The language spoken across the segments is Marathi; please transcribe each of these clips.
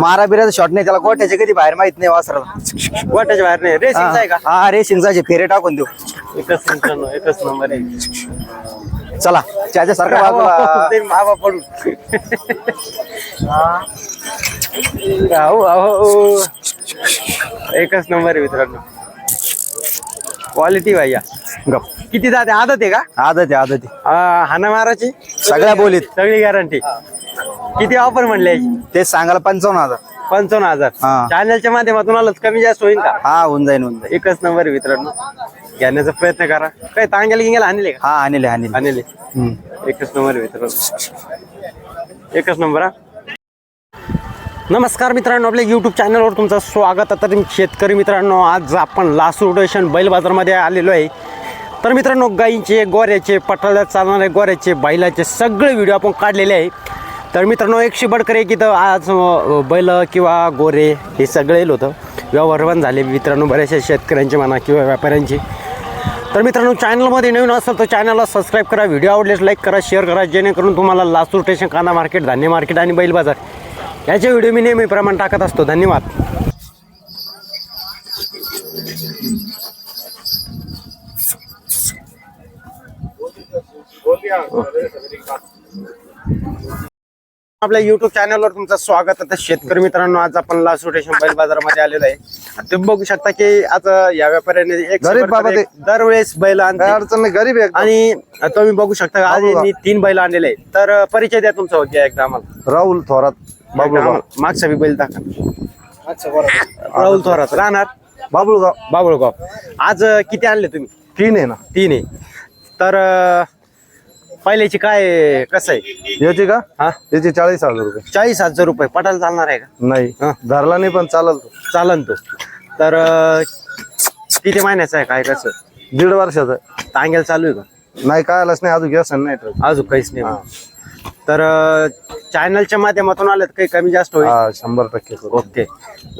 मारा बिराचा शॉट नाही त्याला गोट्याचे कधी बाहेर माहीत नाही वासराला. गोट्याच्या बाहेर नाही रेसिंग आहे का? हा रेसिंगचा फेरे टाकून देऊ. एकच मित्रांनो एकच नंबर आहे. चला त्याच्या सारखा बाजूला ते मावा अहो एकच नंबर आहे मित्रांनो. क्वालिटी भैया. गप. किती जाते? आदत आहे का? आदत आहे आदत आहे. हाना माराची सगळ्या बोलीत. सगळी गॅरंटी किती ऑफर म्हणले ते सांगायला पंचावन्न हजार. पंचावन्न हजार. चॅनलच्या माध्यमातून आलंच कमी जास्त होईल का? हा होऊन जाईन होऊन जाईल. एकच नंबर मित्रांनो. घेण्याचा प्रयत्न करा. काय तांग्याला गिंग्याला आणले का? हा आणले आणले. आणले. हम्म. एकच नंबर मित्रांनो. एकच नंबर हा? नमस्कार मित्रांनो आपल्या यूट्यूब चॅनलवर तुमचं स्वागत. आहे तर शेतकरी मित्रांनो आज आपण लासूर रोटेशन बैल बाजारमध्ये आलेलो आहे. तर मित्रांनो गाईंचे गोऱ्याचे पटाळ्यात चालणारे गोऱ्याचे बैलाचे सगळे व्हिडिओ आपण काढलेले आहे. तर मित्रांनो एकशे बडकर एक इथं आज बैल किंवा गोरे हे सगळे येईल होतं. व्यवहार झाले मित्रांनो बऱ्याचशा शेतकऱ्यांचे म्हणा किंवा व्यापाऱ्यांचे. तर मित्रांनो चॅनलमध्ये नवीन असेल तर चॅनलला सबस्क्राईब करा व्हिडिओ आवडल्यास लाईक करा शेअर करा जेणेकरून तुम्हाला लासूर स्टेशन कांदा मार्केट धान्य मार्केट आणि बैल बाजार याचे व्हिडिओ मी नेहमीप्रमाणे टाकत असतो. धन्यवाद. आपल्या युट्यूब चॅनलवर तुमचं स्वागत. आहे शेतकरी मित्रांनो आज आपण लासूर स्टेशन बैल बाजारामध्ये आलेलो आहे. तुम्ही बघू शकता की आज या व्यापाऱ्याने एक गरीब बाबा ते. दरवेळेस बैल काय आणते अडचण नाही गरीब आहे एकदम. आणि तुम्ही बघू शकता आज यांनी तीन बैल आणलेले आहेत. तर परिचय द्या तुमचा होती एकदा आम्हाला. राहुल थोरात. बाबुळगाव. मागचा बी बैल दाखवा राहुल थोरात राहणार. बाबुळगाव बाबुळगाव. आज अं, किती आणले तुम्ही? तीन आहे ना. तीन आहे. तर अं, पहिल्याची काय कसं आहे? याची का? हा? याची चाळीस हजार रुपये. चाळीस हजार रुपये. पटायला चालणार आहे का? नाही. हा. धरला नाही पण चालल तो. चालन तो. तर अं, किती महिन्याचा आहे काय कसं? दीड वर्षाचा तांग्याला चालू आहे का? नाही काय आलंच नाही अजून व्यसन नाही. अजून काहीच नाही. हा. तर चॅनलच्या माध्यमातून आलं तर काही कमी जास्त होईल? हा शंभर टक्के करू. ओके.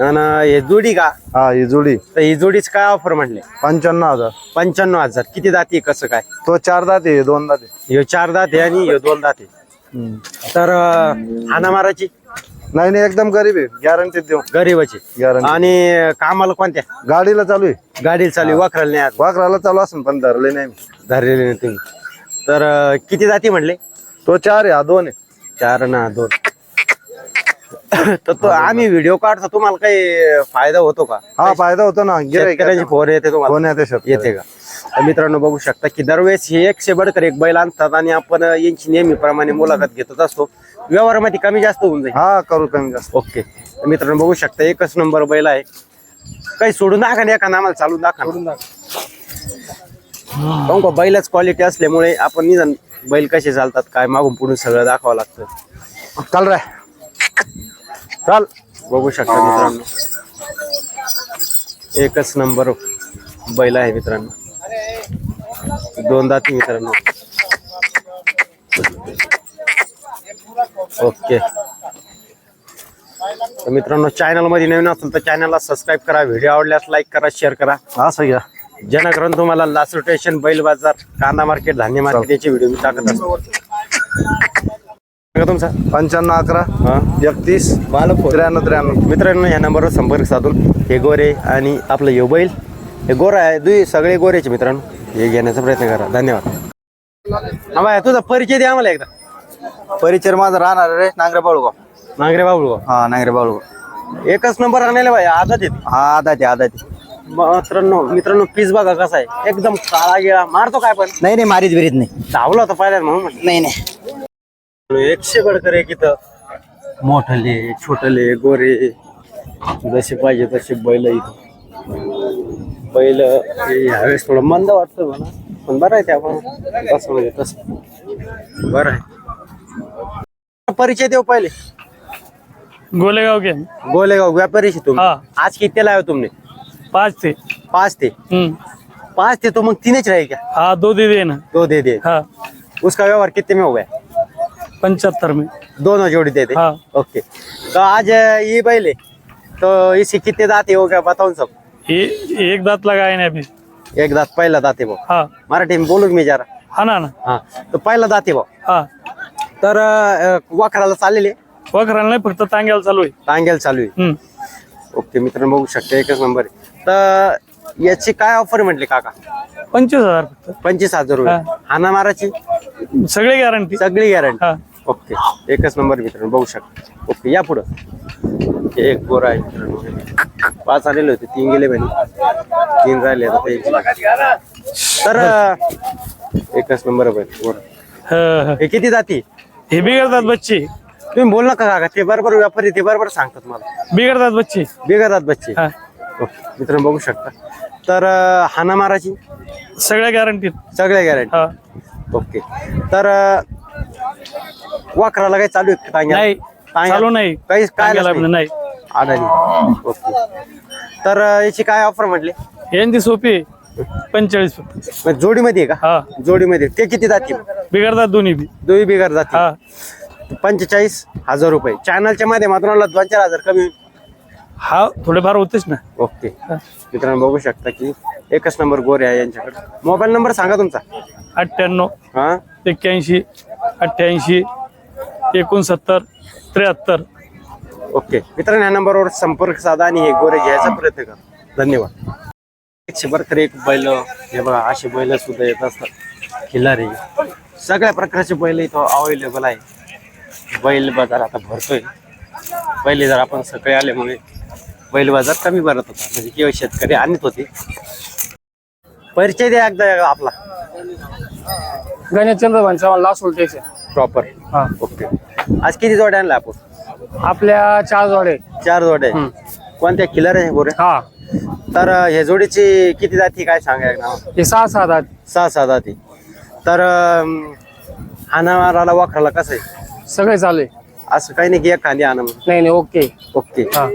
आणि हे जोडी का? हा ही जोडी. तर ही जोडीच काय ऑफर म्हणले? पंच्याण्णव हजार. पंच्याण्णव हजार. किती दाती कसं काय? तो चार दात आहे दोन दात. ह्यो चार दात आहे आणि ह्यो दोन दात. आहे हम्म. तर हाना माराची नाही नाही एकदम गरीब आहे. गॅरंटी देऊ. गरीबाची गॅरंटी आणि कामाला कोणत्या? गाडीला चालू आहे. गाडीला चालू वाखराला नाही वाकराला चालू असेल पण धरले नाही. धरलेले नाही तुम्ही. तर अं, किती जाती म्हणले? तो चार आहे हा दोन आहे. चार ना दोन. तर तो आम्ही व्हिडिओ काढतो तुम्हाला काही फायदा होतो का? हा फायदा होतो ना. शेतकऱ्यांची फोन येते तुम्हाला. कोण येते? येते का? तर मित्रांनो बघू शकता की दरवेळेस हे एकशे बडकर एक बैल आणतात आणि आपण यांची नेहमीप्रमाणे मुलाखत घेतच असतो. व्यवहारामध्ये कमी जास्त होऊन जाईल. हा करू कमी जास्त. ओके. तर मित्रांनो बघू शकता एकच नंबर बैल आहे. काही सोडून दाखा ना एखादा आम्हाला चालून दाखा काहून का बैलच क्वालिटी असल्यामुळे आपण निदान बैल कसे चालतात काय मागून पुढून सगळं दाखवावं लागतं. चाल रे. चाल. बघू शकता मित्रांनो. एकच नंबर बैल आहे मित्रांनो. दोनदा दाती मित्रांनो. ओके. तर मित्रांनो चॅनलमध्ये नवीन असेल तर चॅनलला सबस्क्राईब करा व्हिडिओ आवडल्यास लाईक करा शेअर करा. असं घ्या. जेणेकरून तुम्हाला लासूर स्टेशन बैल बाजार कांदा मार्केट धान्य मार्केट याचे व्हिडिओ मी टाकत असतो. सांगा तुमचा. पंच्याण्णव अकरा हा. एकतीस मला त्र्याण्णव त्र्याण्णव. मित्रांनो या नंबरवर संपर्क साधून हे गोरे आणि आपलं यो बैल हे गोरा आहे दुई सगळे गोरेचे मित्रांनो. हे घेण्याचा प्रयत्न करा. धन्यवाद. हा बाय तुझा परिचय द्या आम्हाला एकदा. परिचय माझा राहणार रे नांगरे बाळूगाव. नांगरे बाबू हा नांगरे बाळूगाव. एकच नंबर आणायला बाय आदत येते हा आदा ते आदा ते मित्रांनो मित्रांनो पीस बघा कसा आहे. एकदम काळा गिळा. मारतो काय पण? नाही नाही मारीत बिरीत नाही. धावला होता पाहिला म्हणून म्हटलं. नाही नाही. एकशे बडकर एक इथं. मोठले छोटले गोरे. जसे पाहिजे तसे बैल इथं. बैल हे ह्यावेळेस थोडं मंद वाटतं म्हणा. पण बरं आहे ते आपण तसं म्हणजे तसं. बरं आहे. परिचय देऊ पहिले. गोलेगाव के गोलेगाव व्यापारीशी तुम्ही. हाँ. आज किती लावे तुमने पाँच थे पाच ते. हम्म. पाच ते तो मग तीनच रहे क्या हाँ दो दे देना दो दे दे. हाँ. उसका व्यवहार कितने में हो गया पंचहत्तर में. दोनों जोड़ी दे दे. हाँ. ओके. तो आज ये बैल है तो इसके कितने दांत हो गया बताओ सब? ये एक दांत लगाए ना अभी. एक दांत पहिला दात आहे भाऊ. हाँ. मराठी में बोलू मी जरा? हाँ ना ना. हा. तो पहिला दात आहे भाऊ. हाँ. तर अं, वाखराला चाललेले वखराला नाही फक्त तांग्याला चालू आहे. टांग्याला चालू आहे. हम्म. ओके मित्रांनो बघू शकता एकच नंबर आहे. तर याची काय ऑफर म्हटली काका? पंचवीस हजार फक्त. पंचवीस हजार रुपये. हाना माराची सगळे गॅरंटी सगळी गॅरंटी ओके. एकच नंबर मित्रांनो बघू शकता. ओके या पुढं. एक गोरा आहे मित्रांनो. पाच आलेले होते तीन गेले म्हणे तीन राहिले आता ते. तर एकच नंबर. हे किती जाती? हे बिघडतात बच्चे. तुम्ही बोल नका काका? ते बरोबर व्यापारी ते बरोबर सांगतात मला. बिघडतात बच्चे. बिघडतात बच्चे. ओके मित्रांनो बघू शकता. तर अं, हाना माराची सगळ्या गॅरंटीत सगळ्या गॅरंटी हा. ओके. तर अं, वाकराला काय चालू आहे का टांग्या? नाही. टांग्या? चालू नाही. काहीच काय टांग्याला नाही. आढळली ओके. तर अं, याची काय ऑफर म्हटली? यांची सोपी आहे. पंचेचाळीस फक्त म्हणजे जोडीमध्ये आहे हा. का जोडीमध्ये. ते किती जातील? बिघडतात दोन्ही बी. दोन्ही बिघार जातील हा. पंचेचाळीस हजार रुपये. चॅनलच्या माध्यमातून दोन चार हजार कमी हा थोडेफार होतेच ना. ओके. मित्रांनो बघू शकता की एकच नंबर गोरे आहे यांच्याकडे. मोबाईल नंबर सांगा तुमचा. अठ्ठ्याण्णव हा? एक्क्याऐंशी अठ्ठ्याऐंशी एकोणसत्तर त्र्याहत्तर. ओके. मित्रांनो या नंबरवर संपर्क साधा आणि हे गोरे घ्यायचा प्रयत्न करा. धन्यवाद. एकशे बरकर एक बैल हे बघा असे बैल सुद्धा येत असतात. खिल्लारी सगळ्या प्रकारचे बैल इथं अवेलेबल आहे. बैल बाजार आता भरतोय. पहिले जर आपण सकाळी आल्यामुळे बैल बाजार कमी भरत होता. म्हणजे किंवा शेतकरी आणत होते. परिचय द्या एकदा आपला. Ganesh Chandrabhan Chavan last station proper हा. ओके आज किती जोड्या आणला आपण? आपल्या चार जोडे चार जोड्या आहे. कोणत्या? खिल्लार आहे गोरे? हा. तर अं, हे जोडीची किती जाती काय सांगा एकदा हे सहा सात आहेत सहा सहा जाती. तर अं, हाणामाराला वाखराला कसं आहे? सगळे चालू आहे. असं काही नाही की एक खाली आणा नाही नाही ओके. ओके. हा.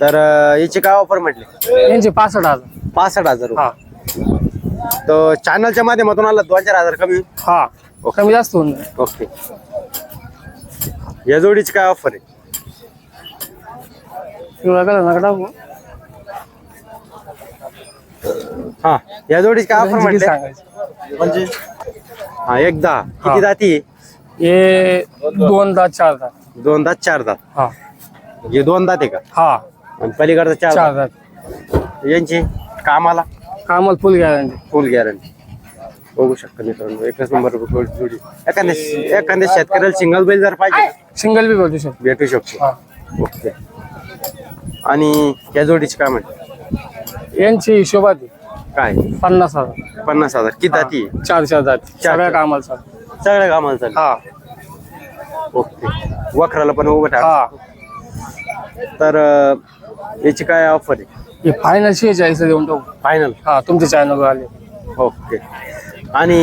तर अं, याची काय ऑफर म्हटली? यांचे पासष्ट हजार. पासष्ट हजार हा. रुपये तर चॅनलच्या माध्यमातून आला दोन चार हजार कमी हा. कमी जास्त होऊन जाईल. ओके या जोडीची काय ऑफर आहे? पिवळा कलर नका टाकू. हा या जोडीची काय ऑफर किती म्हटली? सांगायचं? म्हणजे? हा एकदा. हा. किती जाती? हे दोन दात चार दात दोन दात चार दात हा. हे दोन दात आहे का? हा. आणि पलीकडचं चार दात यांची कामाला? कामाला फुल गॅरंटी फुल गॅरंटी बघू शकता मित्रांनो एकच नंबर जोडी एखाद्या एखाद्या शेतकऱ्याला सिंगल बैल जर पाहिजे सिंगल बी भेटू शकतो भेटू शकतो. हा. ओके. आणि या जोडीची काय म्हणते? यांची हिशोबात आहे. काय? पन्नास हजार. पन्नास हजार. किती जाती? आहे? चार चार चार. सगळ्या कामाला सगळ्या कामाला चालेल हा. ओके. वखराला पण उभं टाक हा तर अं, याची काय ऑफर आहे? हे फायनल शेहेचाळीस देऊन टाकू. फायनल हा तुमच्या चॅनलवर आले. ओके आणि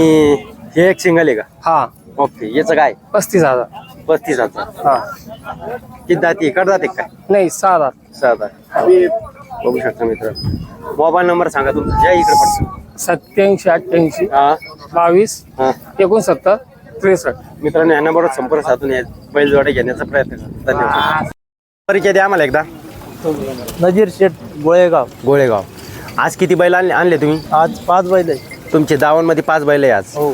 हे एक सिंगल आहे का? हा. ओके याचं काय? पस्तीस हजार. पस्तीस हजार. हा. किती जाती? कड जाते काय नाही सहा हजार. सहा हजार. बघू शकता मित्र. मोबाईल नंबर सांगा तुमचा. या इकडे पडतो सत्याऐंशी अठ्ठ्याऐंशी हा. बावीस हा. एकोणसत्तर त्रेसष्ट. मित्रांनो यांना बरोबर संपर्क साधून या बैलजोड्या घेण्याचा प्रयत्न करा. धन्यवाद. परिचय द्या आम्हाला एकदा. नजीर शेठ गोळेगाव. गोळेगाव. आज किती बैल आणले आणले तुम्ही? आज पाच बैल आहे तुमचे दावणमध्ये पाच बैल आहे आज. हो.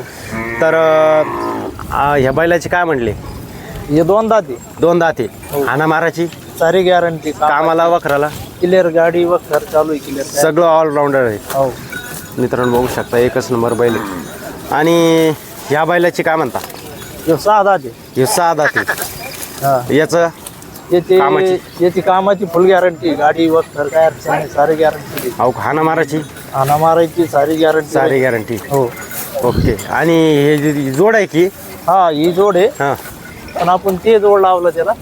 तर अं, आ, ह्या बैलाचे काय म्हणले? हे दोन दाते. दोन दाते. हाना माराची सारी गॅरंटी. कामाला वखराला? क्लिअर गाडी व घर चालू आहे क्लिअर सगळं ऑलराऊंडर आहे. हो. मित्रांनो बघू शकता एकच नंबर बैल आहे. आणि ह्या बैलाची काय म्हणता? हे सहा दाते. हे सहा दाते. हा. याचं? याची कामाची. कामाची फुल गॅरंटी गाडी व घर काय अडचण नाही सारी गॅरंटी अहो हाना माराची आणा मारायची सारी गॅरंटी सारी गॅरंटी हो. ओके. आणि हे जी जोड आहे की? हा ही जोड आहे. हां. पण आपण ते जोड लावलं त्याला.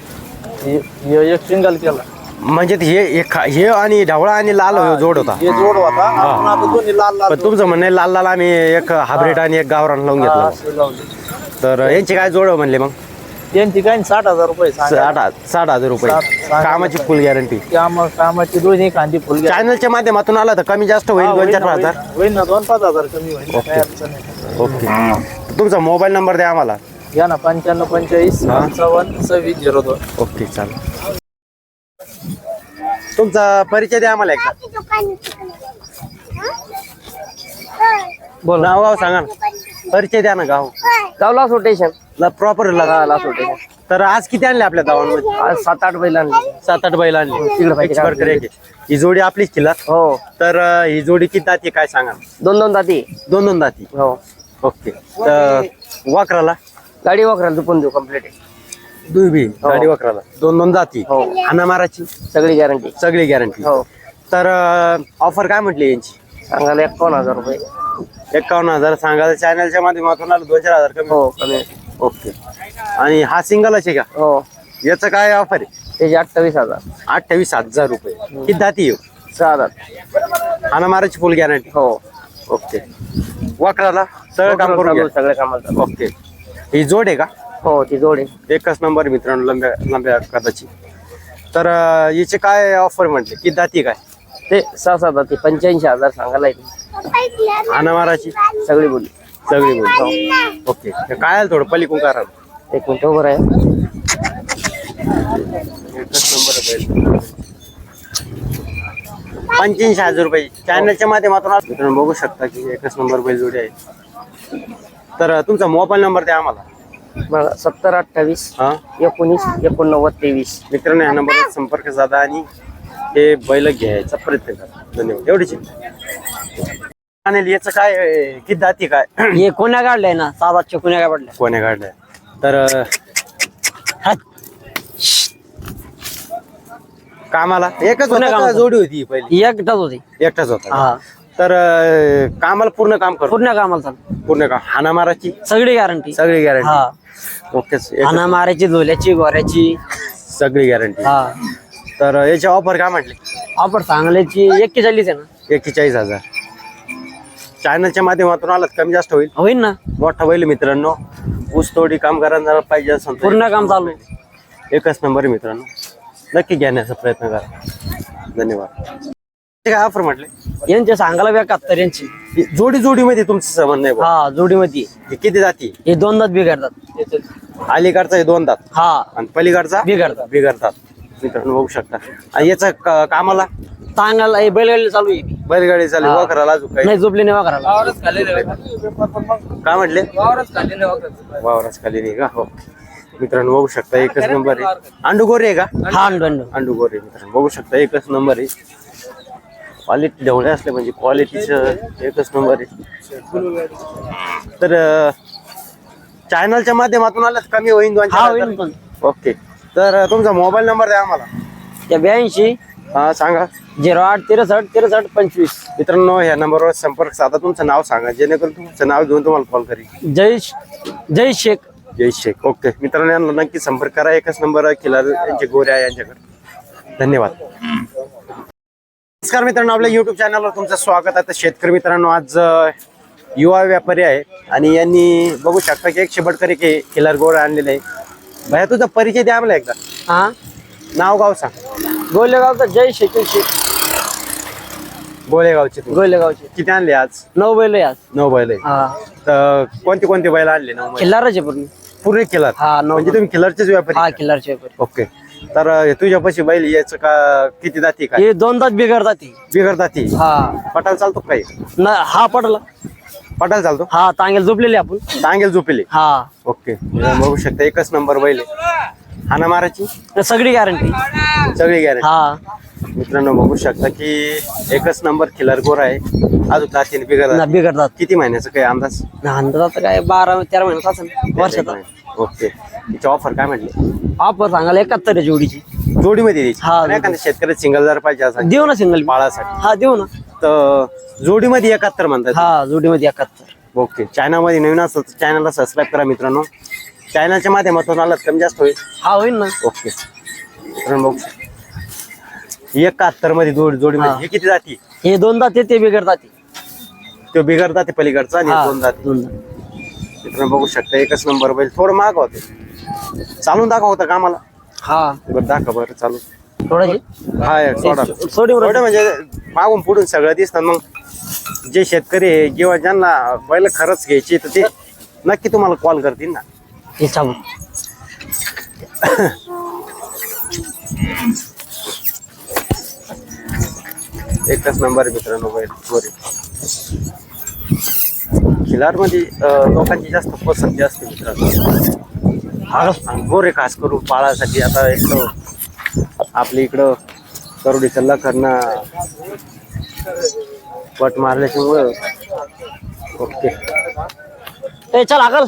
हे- हे एक सिंगल केला. म्हणजे ते हे हे खा- हे आणि ढवळा आणि लाल हो जोड होता. हे जोड होता. आपण आता दोन्ही लाल लाल पण तुमचं म्हणणं आहे लाल लाल आम्ही एक हायब्रिड आणि एक गावरान लावून हा, घेतला. असे लावले. तर यांची काय जोड म्हणले मग? यांची काय साठ हजार रुपये सांगा. साठ साठ हजार रुपये. साठ- साठ कामाची फुल गॅरंटी काम कामाची दोन्ही खांदी फुल गॅरंटी चॅनलच्या माध्यमातून आला तर कमी जास्त होईल दोन चार पाच हजार? होईल ना दोन पाच हजार कमी होईल. काय अडचण नाही. ओके. तुमचा मोबाईल नंबर द्या आम्हाला. या ना पंच्याण्णव पंचेचाळीस हा. पंचावन्न सव्वीस झिरो दोन. ओके चालेल. तुमचा परिचय द्या आम्हाला एकदा. नाव गाव सांगा ना. परिचय द्या ना गाव. गावला स्टेशन प्रॉपर लासोटे तर आज किती आणले आपल्या गावांमध्ये आज सात आठ बैल आणले. सात आठ बैल आणले. तिकडे पाहिजे Mix बरकर एक आहे. ही जोडी आपलीच किल्ला हो. तर अं, ही जोडी किती दाती काय सांगा? दोन दोन दाती. दोन दोन दाती. हो. ओके. तर वाकराला गाडी वाकराला दुपून देऊ कंप्लीट आहे. दुई गाडी वाकराला दोन दोन दाती. हो. हाना माराची सगळी गॅरंटी सगळी गॅरंटी हो. तर ऑफर काय म्हटली यांची? सांगायला एकावन्न हजार रुपये. एकावन्न हजार. सांगायला चॅनलच्या माध्यमातून आलं दोन चार हजार कमी. हो कमी ओके. आणि हा सिंगलच आहे का? हो. याचं काय ऑफर आहे? त्याचे अठ्ठावीस हजार. अठ्ठावीस हजार रुपये. किती दाती येऊ? सहा हजार हाना माराची फुल गॅरंटी हो. ओके. वाकराला सगळं काम करून घ्या. सगळ्या कामाला ओके. ही जोड आहे का? हो ती जोड आहे. एकच नंबर मित्रांनो लंब्या लंब्या कदाची. तर अं, याचे काय ऑफर म्हटले? किती दाती काय? ते सहा सात दाती. पंच्याऐंशी हजार सांगायला येते. हाना माराची सगळी बोली सगळी बोल. ओके. ते काय आलं थोडं? पलिकून करा. एक मिनिट उभं आहे एकच नंबर पंच्याऐंशी हजार रुपये. चॅनलच्या माध्यमातून मित्रांनो बघू शकता की एकच नंबर बैल जोडी आहे. तर तुमचा मोबाईल नंबर द्या आम्हाला. बघा सत्तर अठ्ठावीस हा? एकोणीस एकोणनव्वद तेवीस. मित्रांनो या नंबरवर संपर्क साधा आणि हे बैल घ्यायचा प्रयत्न करा. धन्यवाद. एवढीच आणि याचं काय अं, किती दाती काय? हे कोण्या काढलंय ना? सात कोण्या काय पडल्या कोण्या काढलंय तर अं, कामाला? एकच कोण्या होता का? कामाचं? जोडी होती ही पहिली? एकटाच होती. एकटाच होता हा? तर अं, कामाला पूर्ण काम करतो पूर्ण कामाला चालू. पूर्ण काम? हाना माराची सगळी गॅरंटी सगळी हा. गॅरंटी ओकेच एक- हाना मारायची झोल्याची गोऱ्याची. सगळी गॅरंटी हा. तर याची ऑफर काय म्हटली? ऑफर चांगल्याची. एक्केचाळीस आहे ना? एक्केचाळीस हजार. चॅनलच्या माध्यमातून आलात कमी जास्त होईल. होईल ना. मोठा बैल मित्रांनो. ऊस तोडी काम करायला पाहिजे असं पूर्ण काम चालू. एकच नंबर आहे मित्रांनो. नक्की घेण्याचा प्रयत्न करा. धन्यवाद. ते काय ऑफर म्हटले? यांचे सांगायला एकाहत्तर यांची. ही जोडी जोडीमध्ये तुमचं संबंध नाही बुवा. हा जोडीमध्ये. हे किती जाती? हे दोनदाच बिघडतात. अलीकडचा हे दोन दात. हा. आणि पलीकडचा? बिघडतात. बिघडतात. मित्रांनो बघू शकता. आणि याचा क- कामाला? हे बैलगाडी चालू आहे. बैलगाडी चालू हा. वखराला अजून काही? नाही झोपले नाही करायला काय म्हटले? वावराच खाली नाही का? हो मित्रांनो बघू शकता एकच नंबर आहे. अंडू गोरे आहे का? हा अंडू अंडू अंडू गोरे मित्रांनो. बघू शकता एकच नंबर आहे. क्वालिटी ढवळे असले म्हणजे क्वालिटीचं एकच नंबर आहे. तर चॅनलच्या माध्यमातून आलं कमी होईल हा? पण ओके. तर अं, तुमचा मोबाईल नंबर द्या आम्हाला. त्या ब्याऐंशी हा सांगा. झिरो आठ तिरसठ तिरसठ पंचवीस. मित्रांनो ह्या नंबरवर संपर्क साधा तुमचं नाव सांगा. जेणेकरून तुमचं नाव घेऊन तुम्हाला कॉल करेल जय जय शेख. जय शेख. ओके. मित्रांनो यांना नक्की संपर्क करा. एकच नंबर खिलार यांचे गोरे आहे यांच्याकडे. धन्यवाद. नमस्कार मित्रांनो आपल्या युट्यूब चॅनलवर तुमचं स्वागत आहे. तर शेतकरी मित्रांनो आज युवा व्यापारी आहे आणि यांनी बघू शकता की एकशे बडकरी के खिलार गोरे आणलेले आहे. भया तुझा परिचय द्या आम्हाला एकदा. हा? नाव गाव सांग. गोलेगावचा जय शेख गोळेगावचे तुम्ही. गोलेगावचे. किती आणले आज? नऊ बैल आहे आज. नऊ बैल आहे. हा. तर कोणते कोणते बैल आणले नऊ मध्ये? खिल्लारच पूर्ण. पूर्ण खिलार हा नऊ म्हणजे तुम्ही खिलारचेच व्यापारी हा खिल्लारचे व्यापारी. ओके. तर अं, तुझ्यापाशी बैल याचं का किती जाती काय? हे दोनदाच बिघडतात ती बिगर जाती? हा. पटाल चालतो का काही? न हा पडला पटाल चालतो? हा तांगेल झोपलेली आपण. टांगेल झोपेले हा. ओके. बघू शकता एकच नंबर बैल आहे. हाना माराची सगळी गॅरंटी सगळी गॅरंटी हा. मित्रांनो बघू शकता की एकच नंबर खिलार गोर आहे. अजून जातीने न बिघडतात. किती महिन्याचं काही अंदाज? अंदाजात काय बारा तेरा महिन्यात असेल. वर्षाचा. ओके. तिची ऑफर काय म्हटली? आपण सांगायला एकाहत्तर आहे जोडीची. जोडीमध्ये द्यायची. हा, एखाद्या शेतकरी सिंगल जर पाहिजे असं देऊ ना सिंगल बाळासाठी. हा देऊ ना. तर जोडीमध्ये एकाहत्तर म्हणतात. हा जोडीमध्ये एकाहत्तर. ओके. चॅनलमध्ये नवीन असेल तर चॅनलला सबस्क्राईब करा मित्रांनो. चॅनलच्या माध्यमातून आलात कमी जास्त होईल? हा होईल ना. ओके. शकता. एकाहत्तरमध्ये जोडी जोडीमध्ये हा. हे किती जाती? हे दोनदा ते ते बिघडतात ते. तो बिघडता ते पलीकडचा आणि हा, दोन जाती. मित्रांनो बघू शकता एकच नंबर बैल थोडं माग होते. चालून दाखव होतं का मला हा. बरं दाखव बरं चालू. थोडाशी हा. सोडी. थोडं म्हणजे मागून पुढून सगळं दिसतं. मग जे शेतकरी आहे किंवा ज्यांना बैल खरंच घ्यायची तर ते नक्की तुम्हाला कॉल करतील ना. हे चालू एकच नंबर मित्रांनो बैल गोरे खिलारमध्ये लोकांची जास्त पसंती असते मित्रांनो. गोरे खास करून पाळासाठी. आता एक आपल्या इकडं करोडी कल्ला करणं पट मारल्याच्यामुळं. ओके. ए चल आकल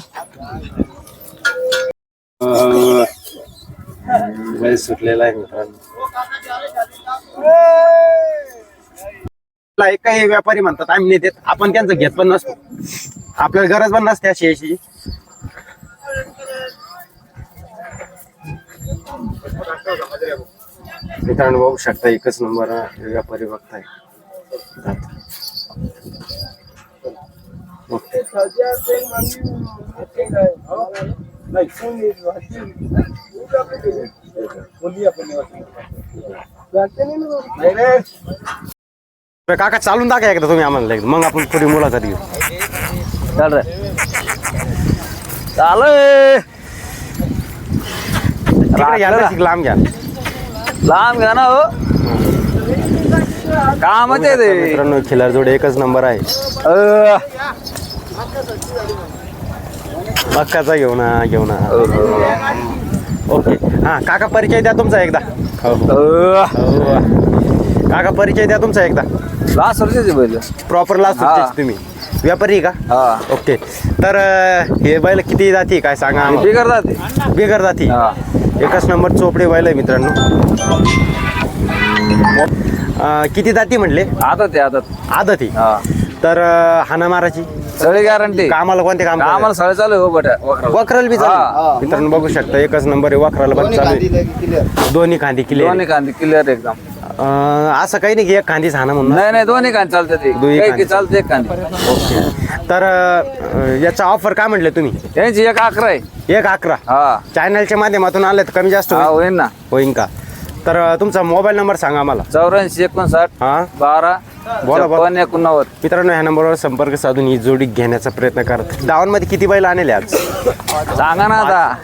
बैल सुटलेला आहे मित्रांनो. काही व्यापारी म्हणतात आम्ही नाही देत आपण त्यांचं घेत पण नसतो. आपल्याला गरज पण नसते अशी अशी. मित्रांनो बघू शकता एकच नंबर व्यापारी बघताय. ओके. काका चालून दाखवा एकदा तुम्ही आम्हाला एकदा मग आपण थोडी मुलाखत घेऊ. चल रे. चालू लांब घ्या. लांब घ्या ना हो. काम ते ते. मित्रांनो खिलार जोडे एकच नंबर आहे. अ, मक्काचा घेऊ ना घेऊ ना ओके. हा काका परिचय द्या तुमचा एकदा. काका परिचय द्या तुमचा एकदा. लास्ट वर्षाची बैल प्रॉपर लास्ट हा. तुम्ही. व्यापारी का? हा. ओके. तर अं, हे बैल किती जाती काय सांगा आम्हाला. बिगर जाते. बिगर जाती. हा. एकच नंबर चोपडे बैल आहे मित्रांनो. अं, किती जाती म्हणले? आता ते आता आदती हा. तर अं, हाना माराची सगळी गॅरंटी कामाला कोणते काम आम्हाला सगळं चालू आहे हो बट. वखराला बी मित्रांनो बघू शकता एकच नंबर आहे वखराला पण चालू आहे. दोन्ही खांदी क्लिअर दोन्ही कांदे क्लिअर एकदम. असं काही नाही की एक खांदीच हाना म्हणून. नाही नाही दोन्ही कांदे चालते ते दोन्ही कांदे. चालते एक कांदे तर अं, याचा ऑफर काय म्हटले तुम्ही? यांची एक अकरा आहे. एक अकरा. हा. चॅनलच्या माध्यमातून आले तर कमी जास्त हा होईल होईल ना. होईन का? तर तुमचा मोबाईल नंबर सांगा आम्हाला चौऱ्याऐंशी एकोणसाठ हा? बारा बोला, बोला. छप्पन एकोणनव्वद. मित्रांनो ह्या नंबरवर संपर्क साधून ही जोडी घेण्याचा प्रयत्न करत गावांमध्ये किती बैल आणले आज? सांगा ना आता.